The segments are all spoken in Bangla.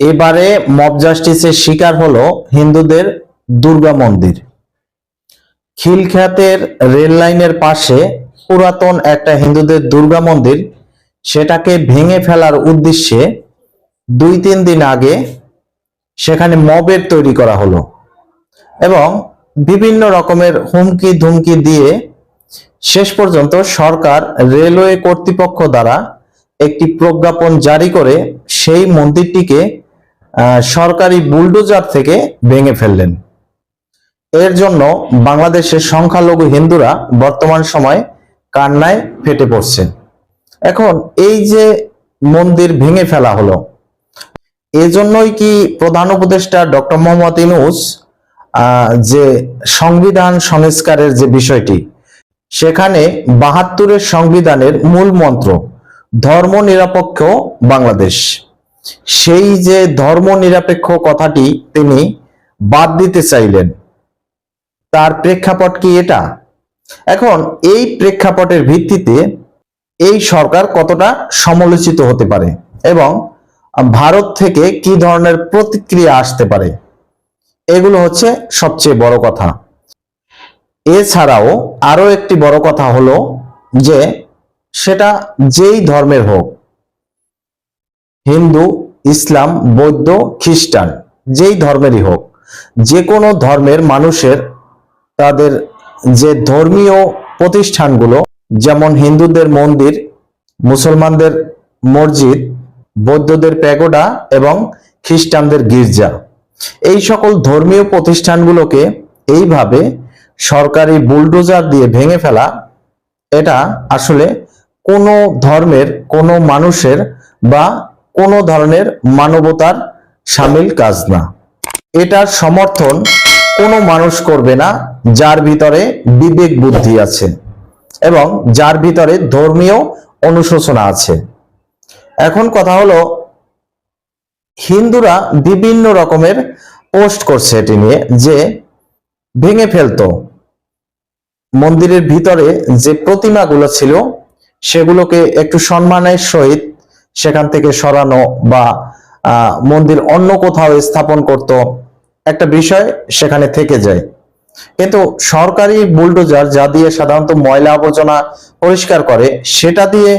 এবারে মব জাস্টিসের শিকার হলো হিন্দুদের দুর্গা মন্দির। খিলখ্যাতের রেল লাইনের পাশে পুরাতন একটা হিন্দুদের দুর্গা মন্দির, সেটাকে ভেঙে ফেলার উদ্দেশ্যে দুই তিন দিন আগে সেখানে মবের তৈরি করা হলো এবং বিভিন্ন রকমের হুমকি ধুমকি দিয়ে শেষ পর্যন্ত সরকার রেলওয়ে কর্তৃপক্ষ দ্বারা একটি প্রজ্ঞাপন জারি করে সেই মন্দিরটিকে সরকারি বুলডোজার থেকে ভেঙে ফেললেন। এর জন্য বাংলাদেশের সংখ্যালঘু হিন্দুরা বর্তমান সময় কান্নায় ফেটে পড়ছে এখন এই যে মন্দির ভেঙে ফেলা হলো, এজন্যই কি প্রধান উপদেষ্টা ডক্টর মোহাম্মদ ইনুস যে সংবিধান সংস্কারের যে বিষয়টি, সেখানে বাহাত্তরের সংবিধানের মূল মন্ত্র ধর্ম নিরপেক্ষ বাংলাদেশ। সেই যে ধর্ম নিরপেক্ষ কথাটি তিনি বাদ দিতে চাইলেন, তার প্রেক্ষাপট কি এটা? এখন এই প্রেক্ষাপটের ভিত্তিতে এই সরকার কতটা সমালোচিত হতে পারে এবং ভারত থেকে কি ধরনের প্রতিক্রিয়া আসতে পারে? এগুলো হচ্ছে সবচেয়ে বড় কথা। এছাড়াও আরও একটি বড় কথা হলো যে সেটা যেই ধর্মের হোক, হিন্দু ইসলাম, বৌদ্ধ, খ্রিস্টান, যেই ধর্মেরই হোক যে কোনো ধর্মের মানুষের তাদের যে ধর্মীয় প্রতিষ্ঠানগুলো, যেমন হিন্দুদের মন্দির, মুসলমানদের মসজিদ, বৌদ্ধদের প্যাগোডা এবং খ্রিস্টানদের গির্জা, এই সকল ধর্মীয় প্রতিষ্ঠানগুলোকে এইভাবে সরকারি বুলডোজার দিয়ে ভেঙে ফেলা, এটা আসলে কোনো ধর্মের, কোনো মানুষের বা কোনো ধরনের মানবতার সামিল কাজ না। এটার সমর্থন কোনো মানুষ করবে না, যার ভিতরে বিবেক বুদ্ধি আছে এবং যার ভিতরে ধর্মীয় অনুশোচনা আছে। এখন কথা হলো, হিন্দুরা বিভিন্ন রকমের পোস্ট করছে এটি নিয়ে যে ভেঙে ফেলতো। মন্দিরের ভিতরে যে প্রতিমাগুলো ছিল, সেগুলোকে একটু সম্মানের সহিত সেখান থেকে সরানো বা মন্দির অন্য কোথাও স্থাপন করত একটা বিষয় সেখানে থেকে যায়। কিন্তু সরকারি বুলডোজার যা দিয়ে সাধারণত ময়লা আবর্জনা পরিষ্কার করে, সেটা দিয়ে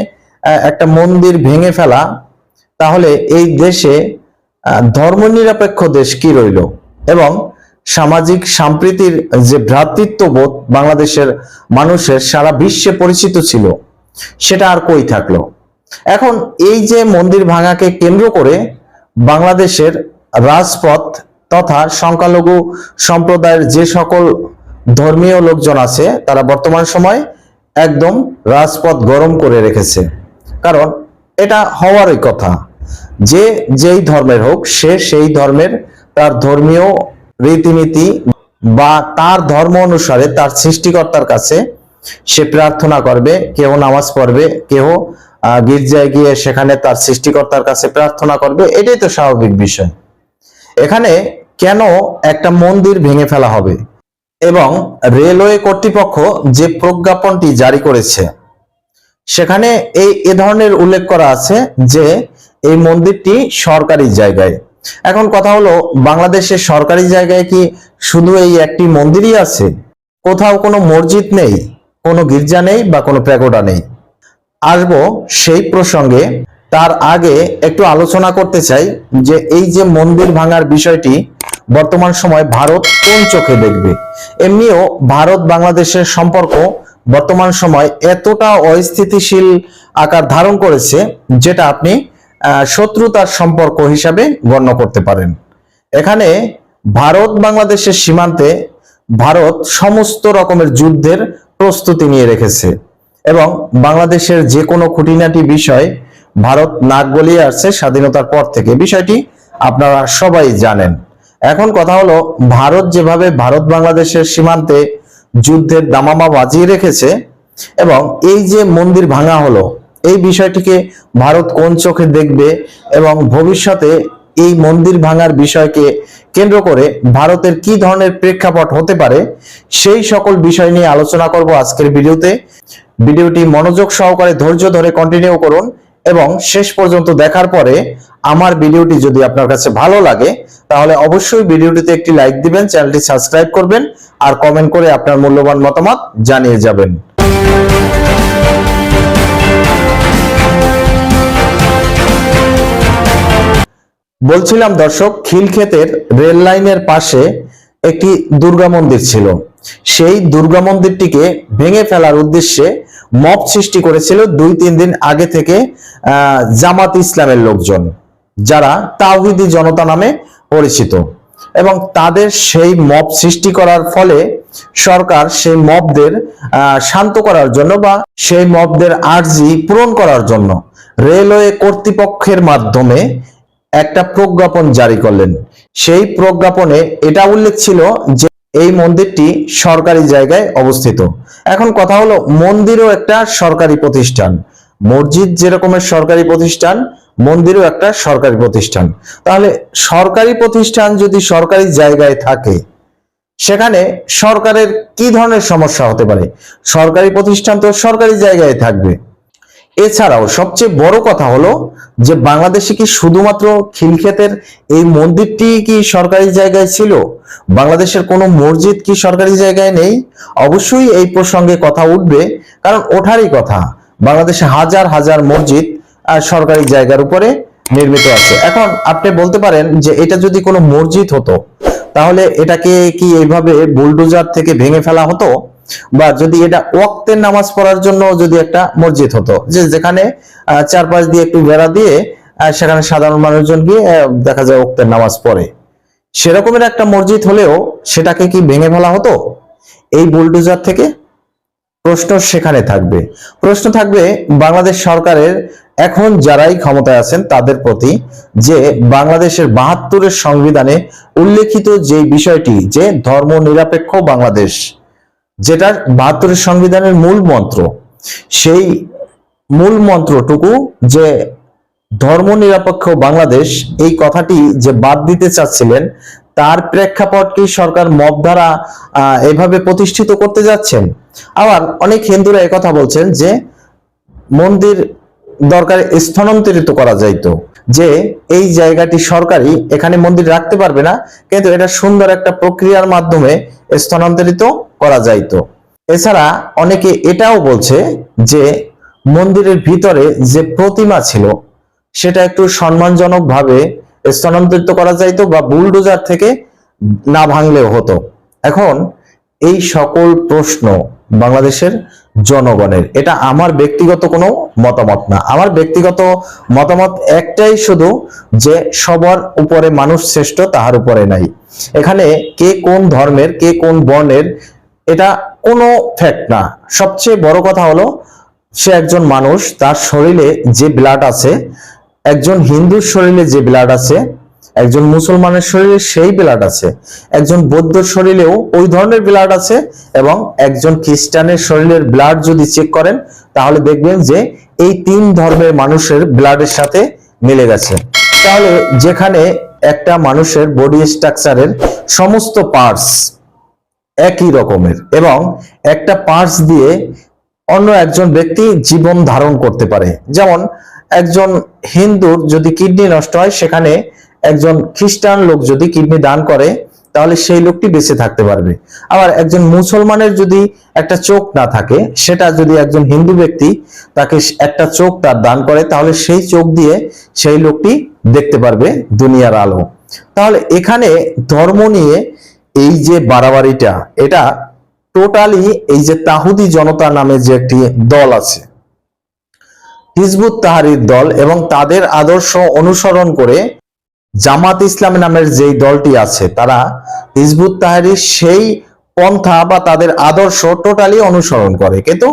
একটা মন্দির ভেঙে ফেলা, তাহলে এই দেশে ধর্মনিরপেক্ষ দেশ কি রইল? এবং সামাজিক সম্প্রীতির যে ভ্রাতৃত্ববোধ বাংলাদেশের মানুষের সারা বিশ্বে পরিচিত ছিল, সেটা আর কই থাকল? এখন এই যে মন্দির ভাঙাকে কেন্দ্র করে বাংলাদেশের রাজপথ তথা সংখ্যালঘু সম্প্রদায়ের যে সকল ধর্মীয় লোকজন আছে, তারা বর্তমান সময় একদম রাজপথ গরম করে রেখেছে। কারণ এটা হওয়ারই কথা। যে যেই ধর্মের হোক, সে সেই ধর্মের তার ধর্মীয় রীতিনীতি বা তার ধর্ম অনুসারে তার সৃষ্টিকর্তার কাছে সে প্রার্থনা করবে কেউ নামাজ পড়বে কেউ গির্জায় গিয়ে সেখানে তার সৃষ্টিকর্তার কাছে প্রার্থনা করবে, এটাই তো স্বাভাবিক বিষয়। এখানে কেন একটা মন্দির ভেঙে ফেলা হবে এবং রেলওয়ে কর্তৃপক্ষ যে প্রজ্ঞাপনটি জারি করেছে, সেখানে এই, এ ধরনের উল্লেখ করা আছে যে এই মন্দিরটি সরকারি জায়গায়। এখন কথা হলো, বাংলাদেশের সরকারি জায়গায় কি শুধু এই একটি মন্দিরই আছে? কোথাও কোনো মসজিদ নেই, কোনো গির্জা নেই বা কোনো প্যাগোডা নেই। আসব সেই প্রসঙ্গে। তার আগে একটু আলোচনা করতে চাই যে এই যে মন্দির ভাঙার বিষয়টি বর্তমান সময় ভারত কোন চোখে দেখবে? এমনিও ভারত বাংলাদেশের সম্পর্ক বর্তমান সময় এতটা অস্থিতিশীল আকার ধারণ করেছে যেটা আপনি শত্রুতার সম্পর্ক হিসাবে গণ্য করতে পারেন। এখানে ভারত বাংলাদেশের সীমান্তে ভারত সমস্ত রকমের যুদ্ধের প্রস্তুতি নিয়ে রেখেছে। এবং বাংলাদেশের যে কোনো খুঁটিনাটি বিষয় ভারত নাক গলিয়ে আসছে স্বাধীনতার পর থেকে। বিষয়টি আপনারা সবাই জানেন। এখন কথা হলো, ভারত যেভাবে ভারত বাংলাদেশের সীমান্তে যুদ্ধের দামামা বাজিয়ে রেখেছে এবং এই যে মন্দির ভাঙা হলো, এই বিষয়টিকে ভারত কোন চোখে দেখবে এবং ভবিষ্যতে এই মন্দির ভাঙার বিষয়কে কেন্দ্র করে ভারতের কি ধরনের প্রেক্ষাপট হতে পারে, সেই সকল বিষয় নিয়ে আলোচনা করব আজকের ভিডিওতে। ভিডিওটি মনোযোগ সহকারে ধৈর্য ধরে কন্টিনিউ করুন এবং শেষ পর্যন্ত দেখার পরে আমার ভিডিওটি যদি আপনার কাছে ভালো লাগে, তাহলে অবশ্যই ভিডিওটিতে একটি লাইক দিবেন, চ্যানেলটি সাবস্ক্রাইব করবেন, আর কমেন্ট করে আপনার মূল্যবান মতামত জানিয়ে যাবেন। বলছিলাম দর্শক, খিলক্ষেতের রেল লাইনের পাশে একটি দুর্গা মন্দির ছিল। সেই দুর্গা মন্দিরটিকে ভেঙে ফেলার উদ্দেশ্যে মব সৃষ্টি করেছিল দুই, তিন দিন আগে থেকে জামাত ইসলামের লোকজন, যারা তাওহিদি জনতা নামে পরিচিত। এবং তাদের সেই মব সৃষ্টি করার ফলে সরকার সেই মবদের শান্ত করার জন্য বা সেই মবদের আর্জি পূরণ করার জন্য রেলওয়ে কর্তৃপক্ষের মাধ্যমে একটা প্রজ্ঞাপন জারি করলেন। সেই প্রজ্ঞাপনে এটা উল্লেখ ছিল যে এই মন্দিরটি সরকারি জায়গায় অবস্থিত। এখন কথা হলো, মন্দিরও একটা সরকারি প্রতিষ্ঠান। মসজিদ যেরকমের সরকারি প্রতিষ্ঠান, মন্দিরও একটা সরকারি প্রতিষ্ঠান। তাহলে সরকারি প্রতিষ্ঠান যদি সরকারি জায়গায় থাকে, সেখানে সরকারের কি ধরনের সমস্যা হতে পারে? সরকারি প্রতিষ্ঠান তো সরকারি জায়গায় থাকবে। এছাড়াও সবচেয়ে বড় কথা হলো যে বাংলাদেশে কি শুধুমাত্র খিলক্ষেতের এই মন্দিরটি কি সরকারি জায়গায় ছিল? বাংলাদেশের কোনো মসজিদ কি সরকারি জায়গায় নেই? অবশ্যই এই প্রসঙ্গে কথা উঠবে, কারণ ওঠারই কথা। বাংলাদেশে হাজার হাজার মসজিদ সরকারি জায়গার উপরে নির্মিত আছে। এখন আপনি বলতে পারেন যে এটা যদি কোনো মসজিদ হতো, তাহলে এটাকে কি এইভাবে বুলডোজার থেকে ভেঙে ফেলা হতো? বা যদি এটা ওয়াক্তের নামাজ পড়ার জন্য যদি একটা মসজিদ হতো, যে যেখানে চারপাশ দিয়ে একটু বেড়া দিয়ে সেখানে সাধারণ মানুষজন গিয়ে দেখা যায় ওক্তের নামাজ পড়ে। সেরকমের একটা মসজিদ হলেও সেটাকে কি ভেঙে ফেলা হতো? এই বুলডোজার থেকে প্রশ্ন সেখানে থাকবে। প্রশ্ন থাকবে, বাংলাদেশ সরকারের এখন যারাই ক্ষমতায় আছেন তাদের প্রতি যে বাংলাদেশের বাহাত্তরের সংবিধানে উল্লেখিত যে বিষয়টি, যে ধর্ম নিরপেক্ষ বাংলাদেশ যেটা বাহাত্তরের সংবিধানের মূল মন্ত্র। সেই মূল মন্ত্রটুকু যে ধর্ম নিরপেক্ষ বাংলাদেশ, এই কথাটি যে বাদ দিতে চাচ্ছিলেন, তার প্রেক্ষাপটকে সরকার মব দ্বারা এভাবে প্রতিষ্ঠিত করতে যাচ্ছেন। আবার অনেক হিন্দুরা কথা বলছেন যে, মন্দির দরকার স্থানান্তরিত করা যাইতো। যে এই জায়গাটি সরকারি এখানে মন্দির রাখতে পারবে না, কিন্তু এটা সুন্দর একটা প্রক্রিয়ার মাধ্যমে স্থানান্তরিত করা যাইত। এছাড়া অনেকে এটাও বলছে যে মন্দিরের ভিতরে যে প্রতিমা ছিল, সেটা একটু সম্মানজনক ভাবে স্থানান্তরিত করা যাইতো বা বুলডোজার থেকে না ভাঙলেও হতো। এখন এই সকল প্রশ্ন বাংলাদেশের জনগণের। এটা আমার ব্যক্তিগত কোনো মতামত না। আমার ব্যক্তিগত মতামত একটাই শুধু যে সবার উপরে মানুষ শ্রেষ্ঠ, তাহার উপরে নাই। এখানে কে কোন ধর্মের, কে কোন বর্ণের, এটা কোনো ফ্যাক্ট না। সবচেয়ে বড় কথা হলো, সে একজন মানুষ, তার শরীরে যে ব্লাড আছে, একজন হিন্দুর শরীরে যে ব্লাড আছে একজন মুসলমানের শরীরে সেই ব্লাড আছে, একজন বৌদ্ধর শরীরেও ওই ধরনের ব্লাড আছে এবং একজন খ্রিস্টানের শরীরের ব্লাড যদি চেক করেন, তাহলে দেখবেন যে এই তিন ধর্মের মানুষের ব্লাডের সাথে মিলে গেছে। তাহলে যেখানে একটা মানুষের বডি স্ট্রাকচারের সমস্ত পার্টস একই রকমের এবং একটা পার্টস দিয়ে অন্য একজন ব্যক্তি জীবন ধারণ করতে পারে। যেমন একজন হিন্দুর যদি কিডনি নষ্ট হয়, সেখানে একজন খ্রিস্টান লোক যদি কিডনি দান করে, তাহলে সেই লোকটি বেঁচে থাকতে পারবে। আবার একজন মুসলমানের যদি একটা চোখ না থাকে, সেটা যদি একজন হিন্দু ব্যক্তি তাকে একটা চোখ তার দান করে, তাহলে সেই চোখ দিয়ে সেই লোকটি দেখতে পারবে দুনিয়ার আলো। তাহলে এখানে ধর্ম নিয়ে এই যে বাড়াবাড়িটা, এটা টোটালি এই যে তাহুদি জনতা নামে যে একটি দল আছে, হিজবুত তাহারির দল এবং তাদের আদর্শ অনুসরণ করে জামাত ইসলাম নামের যেই দলটি আছে, তারা হিজবুত তাহারির সেই পন্থা বা তাদের আদর্শ টোটালি অনুসরণ করে, কিন্তু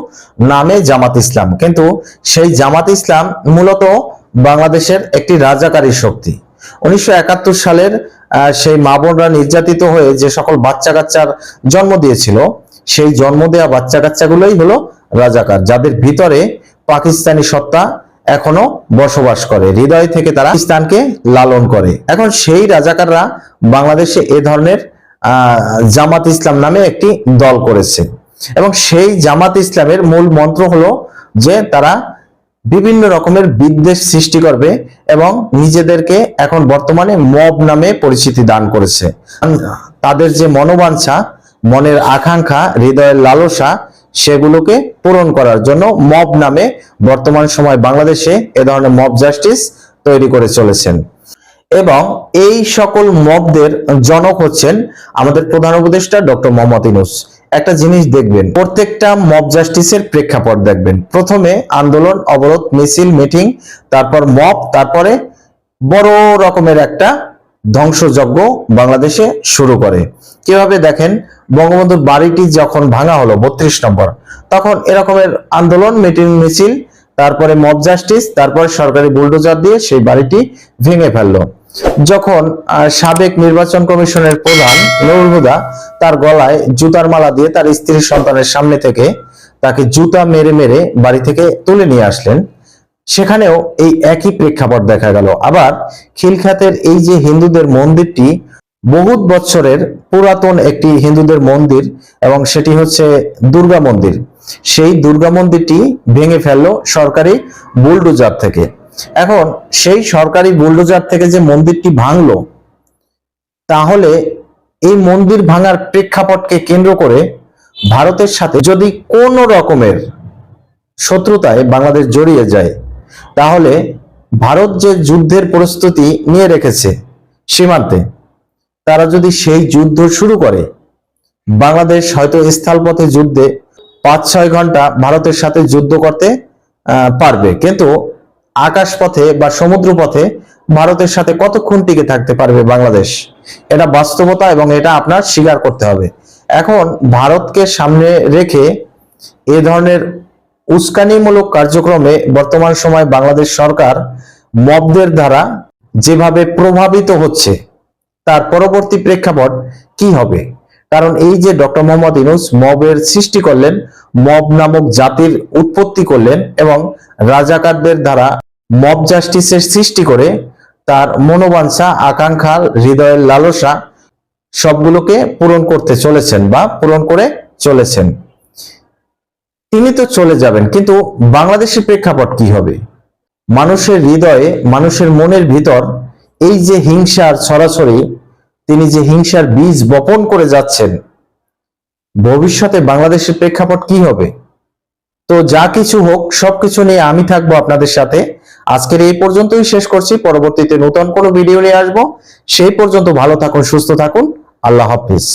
নামে জামাত ইসলাম। কিন্তু সেই জামাত ইসলাম মূলত বাংলাদেশের একটি রাজাকারী শক্তি। উনিশশো একাত্তর সালের সেই মা বোনরা নির্যাতিত হয়ে যে সকল বাচ্চা কাচ্চার জন্ম দিয়েছিল, সেই জন্ম দেওয়া বাচ্চা কাচ্চাগুলোই হলো রাজাকার, যাদের ভিতরে পাকিস্তানি সত্তা এখনও বসবাস করে। হৃদয় থেকে তারা পাকিস্তানকে লালন করে। এখন সেই রাজাকাররা বাংলাদেশে এ ধরনের জামাত ইসলাম নামে একটি দল করেছে। এবং সেই জামাত ইসলামের মূল মন্ত্র হলো যে তারা বিভিন্ন রকমের বিদ্বেষ সৃষ্টি করবে এবং নিজেদেরকে এখন বর্তমানে মব নামে পরিচিতি দান করেছে। তাদের যে মনোবাঞ্ছা, মনের আকাঙ্ক্ষা, হৃদয়ের লালসা সেগুলোকে পূরণ করার জন্য মব নামে বর্তমান সময় বাংলাদেশে এ ধরনের মব জাস্টিস তৈরি করে চলেছেন। এবং এই সকল মবদের জনক হচ্ছেন আমাদের প্রধান উপদেষ্টা ডক্টর মোহাম্মদ ইনুস একটা জিনিস দেখবেন, প্রত্যেকটা মব জাস্টিসের প্রেক্ষাপট দেখবেন। প্রথমে আন্দোলন, অবরোধ, মিছিল, মিটিং, তারপর মব, তারপরে বড় রকমের একটা ধ্বংসযজ্ঞ বাংলাদেশে শুরু করে। কীভাবে দেখেন? বঙ্গবন্ধুর বাড়িটি যখন ভাঙা হলো বত্রিশ নম্বর, তখন এরকমের আন্দোলন, মিটিং, মিছিল, তারপরে মব জাস্টিস, তারপরে সরকারি বুলডোজার দিয়ে সেই বাড়িটি ভেঙে ফেলল। যখন সাবেক নির্বাচন কমিশনের প্রধান নুরুল হুদা তার গলায় জুতার মালা দিয়ে তার স্ত্রী সন্তানের সামনে থেকে তাকে জুতা মেরে মেরে বাড়ি থেকে তুলে নিয়ে আসলেন। সেখানেও এই একই প্রেক্ষাপট দেখা গেল। আবার খিলখাতের এই যে হিন্দুদের মন্দিরটি বহুত বছরের পুরাতন একটি হিন্দুদের মন্দির এবং সেটি হচ্ছে দুর্গা মন্দির। সেই দুর্গা মন্দিরটি ভেঙে ফেলল সরকারি বুলডোজার থেকে। এখন সেই সরকারি বুলডোজার থেকে যে মন্দিরটি ভাঙলো, তাহলে এই মন্দির ভাঙার প্রেক্ষাপটকে কেন্দ্র করে ভারতের সাথে যদি কোনো রকমের শত্রুতায় বাংলাদেশ জড়িয়ে যায় তাহলে ভারত যে যুদ্ধের প্রস্তুতি নিয়ে রেখেছে সীমান্তে, তারা যদি সেই যুদ্ধ শুরু করে, বাংলাদেশ হয়তো স্থলপথে যুদ্ধে পাঁচ ছয় ঘণ্টা ভারতের সাথে যুদ্ধ করতে পারবে। কিন্তু আকাশপথে বা সমুদ্রপথে ভারতের সাথে কতক্ষণ টিকে থাকতে পারবে বাংলাদেশ? এটা বাস্তবতা এবং এটা আপনার স্বীকার করতে হবে। এখন ভারতকে সামনে রেখে এ ধরনের উস্কানিমূলক কার্যক্রমে বর্তমান সময় বাংলাদেশ সরকার মবদের দ্বারা যেভাবে প্রভাবিত হচ্ছে, তার পরবর্তী প্রেক্ষাপট কি হবে? কারণ এই যে ডক্টর মোহাম্মদ ইনুস মবের সৃষ্টি করলেন, মব নামক জাতির উৎপত্তি করলেন এবং রাজাকারদের দ্বারা মব জাস্টিসের সৃষ্টি করে তার মনোবাঞ্ছা, আকাঙ্ক্ষা, হৃদয়ের লালসা সবগুলোকে পূরণ করতে চলেছেন বা পূরণ করে চলেছেন। তিনি তো চলে যাবেন, কিন্তু বাংলাদেশের প্রেক্ষাপট কি হবে? মানুষের হৃদয়ে, মানুষের মনের ভিতর এই যে হিংসার ছড়াছড়ি, তিনি যে হিংসার বীজ বপন করে যাচ্ছেন, ভবিষ্যতে বাংলাদেশের প্রেক্ষাপট কি হবে? তো যা কিছু হোক, সবকিছু নিয়ে আমি থাকব আপনাদের সাথে। আজকের এই পর্যন্তই শেষ করছি, পরবর্তীতে নতুন কোনো ভিডিও নিয়ে আসব। সেই পর্যন্ত ভালো থাকুন, সুস্থ থাকুন। আল্লাহ হাফিজ।